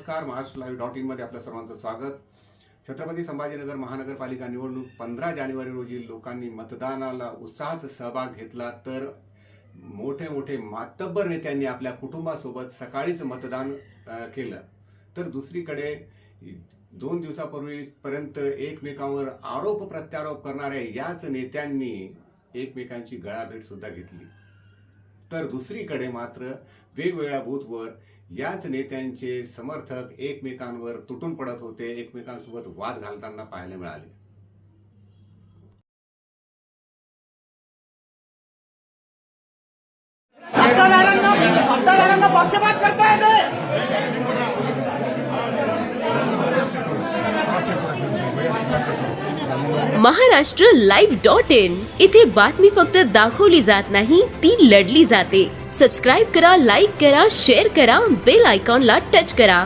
नमस्कार Maharashtra live dot इनमध्ये आपल्या सर्वांचं स्वागत. छत्रपती संभाजीनगर महानगरपालिका निवडणूक पंधरा जानेवारी रोजी लोकांनी मतदानाला उत्साहात सहभाग घेतला. तर मोठे मोठे मातब्बर नेत्यांनी आपल्या कुटुंबासोबत सकाळीच मतदान केलं. तर दुसरीकडे दोन दिवसापूर्वीपर्यंत एकमेकांवर आरोप प्रत्यारोप करणाऱ्या याच नेत्यांनी एकमेकांची गळाभेट सुद्धा घेतली. तर दुसरीकडे मात्र वेगवेगळ्या बूथवर याच नेत्यांचे समर्थक एकमेकांवर तुटून पडत होते एकमेकांसोबत वाद घालताना पाहायला मिळाले. महाराष्ट्र लाईव्ह डॉट इन इथे बातमी फक्त दाखवली जात नाही ती लढली जाते. सबस्क्राईब करा लाईक करा शेअर करा बेल आयकॉनला टच करा.